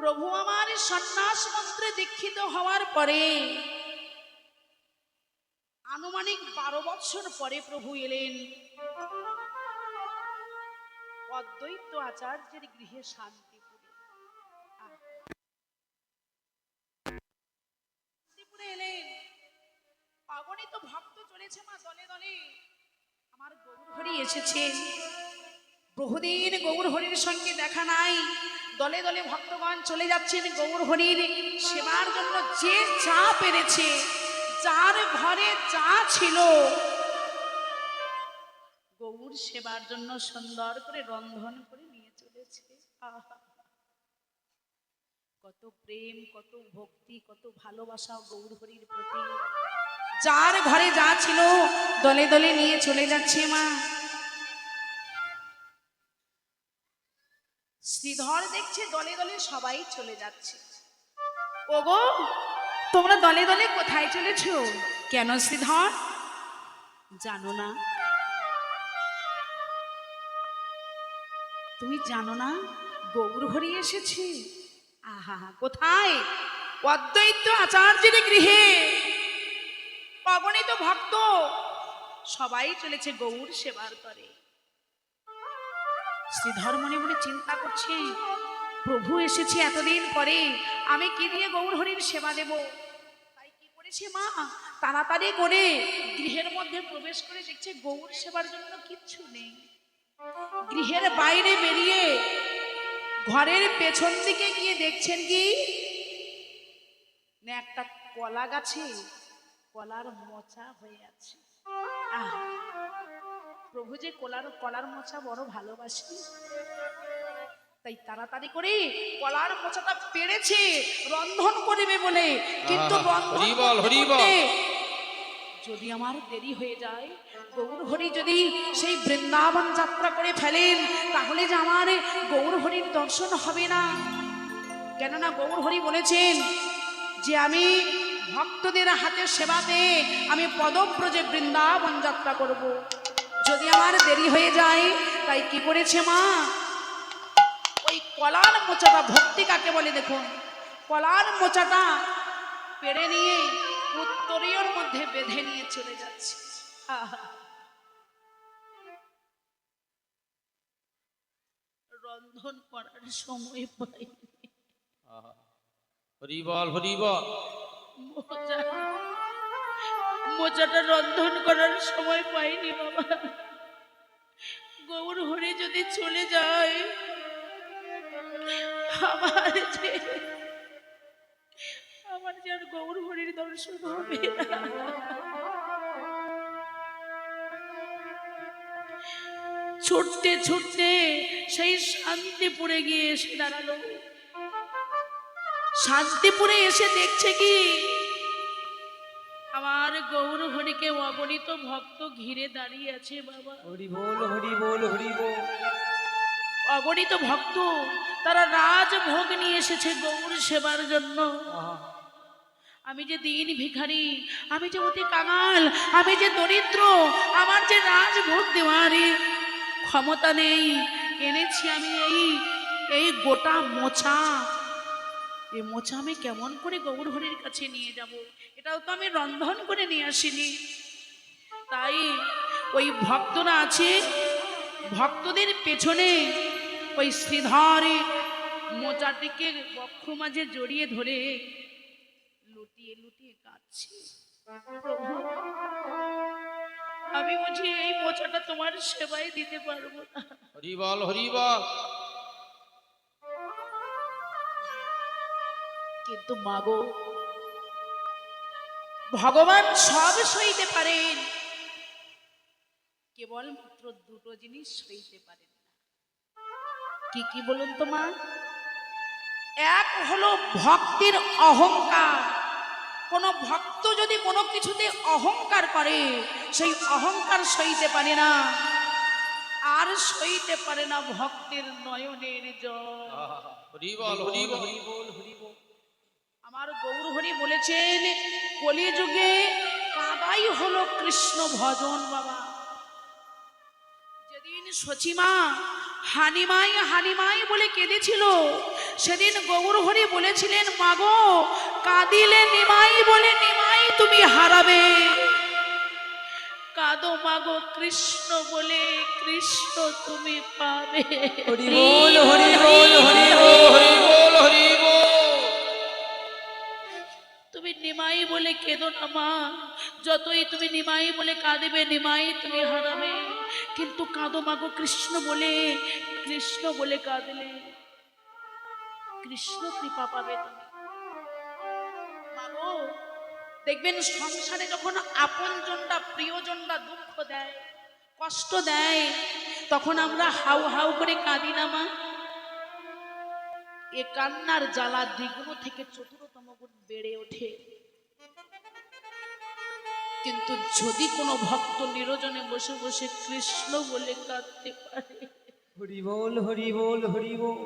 প্রভু আমার সন্ন্যাস মন্ত্রে দীক্ষিত হওয়ার পরে, আনুমানিক বারো বছর পরে প্রভু এলেন। অদ্বৈত আচার্যের গৃহে শান্তিপুরে এলেন। অগণিত ভক্ত চলেছে মা দলে দলে। আমার গৌর হরি এসেছে। বহুদিন গৌর হরির সঙ্গে দেখা নাই। দলে দলে ভক্তগণ চলে যাচ্ছেন গৌর হরির সেবার জন্য যে যা পেরেছে, যার ঘরে যা ছিল। গৌর সেবার জন্য সুন্দর করে রন্ধন করে নিয়ে চলেছে। কত প্রেম, কত ভক্তি, কত ভালোবাসা গৌর হরির প্রতি। যার ঘরে যা ছিল, দলে দলে নিয়ে চলে যাচ্ছে মা। শ্রীধর দেখছে দলে দলে সবাই চলে যাচ্ছে। ওগো তোমরা দলে দলে কোথায় চলেছ? কেন শ্রীধর? জানো না। তুমি জানো না গৌর হরি এসেছে? আহা কোথায়? অদ্বৈত আচার্যের গৃহে। অগণিত ভক্ত। সবাই চলেছে গৌর সেবার করে শ্রীধর মনে মনে চিন্তা করছে, প্রভু এসেছে এতদিন পরে, আমি কি দিয়ে গৌর হরির সেবা দেব? তাই কি করেছে মা? তাড়াতাড়ি করে গৃহের মধ্যে প্রবেশ করে দেখছে গৌর সেবার জন্য কিচ্ছু নেই। গৃহের বাইরে বেরিয়ে ঘরের পেছন দিকে গিয়ে দেখছেন কি? না, একটা কলা গাছে কলার মোচা হয়ে আছে। আহ! প্রভু যে কলার কলার মোচা বড় ভালোবাসি। তাই তাড়াতাড়ি করে কলার মোচাটা পেরেছে রন্ধন করিবে বলে। কিন্তু। যদি আমার দেরি হয়ে যায় গৌর হরি যদি সেই বৃন্দাবন যাত্রা করে ফেলেন তাহলে যে আমার গৌর হরির দর্শন হবে না। কেননা গৌর হরি বলেছেন যে আমি ভক্তদের হাতে সেবাতে আমি পদব্রজে বৃন্দাবন যাত্রা করব। যদি আমার দেরি হয়ে যায় তাই কি করেছে মা ওই কলার মোচাটা ভক্তি কাকে বলে দেখুন কলার মোচাটা পেড়ে নিয়ে উত্তরীয়র মধ্যে বেঁধে নিয়ে চলে যাচ্ছে। রন্ধন করার সময় পাই আহা। হরি বল হরি বল মোচা মোচাটা রন্ধন করার সময় পাইনি বাবা। গৌর হরে যদি চলে যায়, আমার যে আমার যে আর গৌর হরির দর্শন হবে ছুটতে ছুটতে সেই শান্তিপুরে গিয়ে এসে দাঁড়াল। শান্তিপুরে এসে দেখছে কি আমার গৌর হরিকে অগণিত ভক্ত ঘিরে দাঁড়িয়ে আছে বাবা। হরি বল হরি বল হরি বল অগণিত ভক্ত তারা রাজভোগ নিয়ে এসেছে গৌর সেবার জন্য। আমি যে দিন ভিখারি আমি যে অতি কাঙাল আমি যে দরিদ্র আমার যে রাজভোগ দেওয়ারে ক্ষমতা নেই। এনেছি আমি এই এই গোটা মোছা। এই মোছা আমি কেমন করে গৌর হরির কাছে নিয়ে যাব? এটাও তো আমি রন্ধন করে নিয়ে আসিনি। তাই ওই ভক্তরা আছে, ভক্তদের পেছনে ওই শ্রীধরে মোচাটিকে বক্ষ মাঝে জড়িয়ে ধরে লুটিয়ে লুটিয়ে কাঁদছি। আমি বুঝি এই মোচাটা তোমার সেবায় দিতে পারব না। হরি বল কিন্তু মাগো ভগবান সব সইতে পারেন। কেবল মাত্র দুটো জিনিস সইতে পারেন কি কি বলুন তো মা? এক হলো ভক্তির অহংকার। কোন ভক্ত যদি কোনো কিছুতে অহংকার করে সেই অহংকার সইতে পারে না। আর সইতে পারে না ভক্তের নয়নের জল। আহা। হরি বল। হরি বল হরি বল হরি বল। আমার গৌর হরি বলেছেন, কলিযুগে কাদাই হলো কৃষ্ণ ভজন বাবা। যেদিন সচিমা হানিমাই হানিমাই বলে কেঁদেছিল, সেদিন গৌর হরি বলেছিলেন, মাগো, কাঁদিলে নিমাই বলে নিমাই তুমি হারাবে। কাঁদো মাগো কৃষ্ণ বলে কৃষ্ণ তুমি পাবে। হরি বল হরি বল। কেঁদো না, মা। যতই তুমি নিমাই বলে কাঁদবে, নিমাই তুমি হারাবে। কিন্তু কাঁদো মাগো কৃষ্ণ বলে কৃষ্ণ বলে কাঁদলে। কৃষ্ণ কৃপা পাবে তুমি। মাগো দেখবেন সংসারে যখন আপনজনটা প্রিয়জনটা দুঃখ দেয়, কষ্ট দেয়, তখন আমরা হাউ হাউ করে কাঁদি না, মা। এ কান্নার জ্বালা দ্বিগুণ থেকে চতুরতম গুণ বেড়ে ওঠে। কিন্তু যদি কোনো ভক্ত নিরজনে বসে বসে কৃষ্ণ বলে কাঁদতে পারে হরি বল হরি বল হরি বল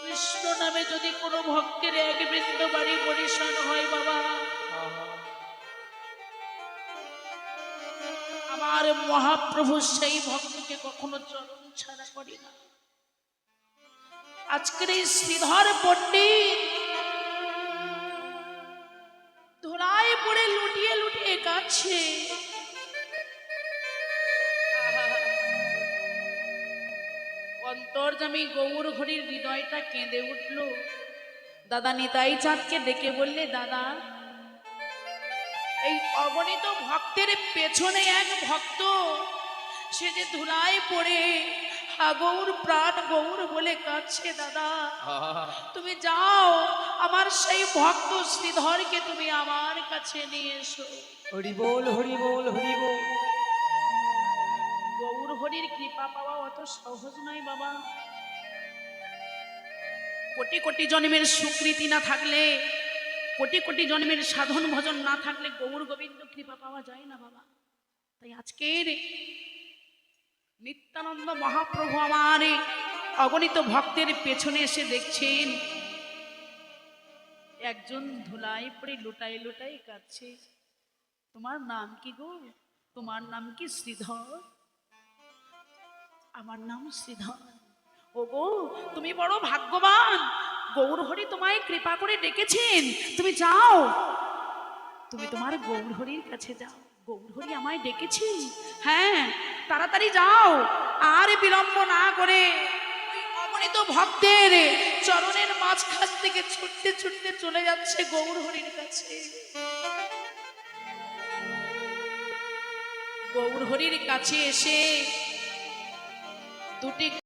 কৃষ্ণ নামে যদি কোনো ভক্তের এক বৃন্দ বাড়ি পরিশান হয় বাবা আমার মহাপ্রভু সেই ভক্তকে কখনো চরণ ছাড়া করি না। আজকের এই শ্রীধর পণ্ডিত লুটিয়ে অন্তর্জামী গৌর ঘড়ির হৃদয়টা কেঁদে উঠল। দাদা নিতাই চাঁদকে ডেকে বললে, দাদা, এই অগণিত ভক্তের পেছনে এক ভক্ত, সে যে ধুলায় পড়ে হা গৌর প্রাণ গৌর বলে কাছে দাদা। তুমি যাও আমার সেই ভক্ত শ্রীধরকে তুমি আমার কাছে নিয়ে এসো। হরি বল হরি বল হরি বল। গৌর হরির কৃপা পাওয়া অত সহজ নয় বাবা। কোটি কোটি জন্মের সুকৃতি না থাকলে কোটি কোটি জন্মের সাধন ভজন না থাকলে গৌর গোবিন্দ কৃপা পাওয়া যায় না বাবা। তাই আজকের নিত্যানন্দ মহাপ্রভু আমার অগণিত ভক্তের পেছনে এসে দেখছেন। একজন ধুলায় পড়ে লুটাই লুটাই কাছে তোমার নাম কি গো? তোমার নাম কি শ্রীধর? আমার নাম শ্রীধর। ও গো তুমি বড় ভাগ্যবান। গৌরহরি তোমায় কৃপা করে ডেকেছেন। তুমি যাও। তুমি তোমার গৌরহরির কাছে যাও। গৌরহরি আমায় ডেকেছি। হ্যাঁ তাড়াতাড়ি যাও। আর বিলম্ব না করে অগণিত ভক্তের চরণের মাঝখান থেকে ছুটতে ছুটতে চলে যাচ্ছে গৌর হরির কাছে। গৌর হরির কাছে এসে দুটি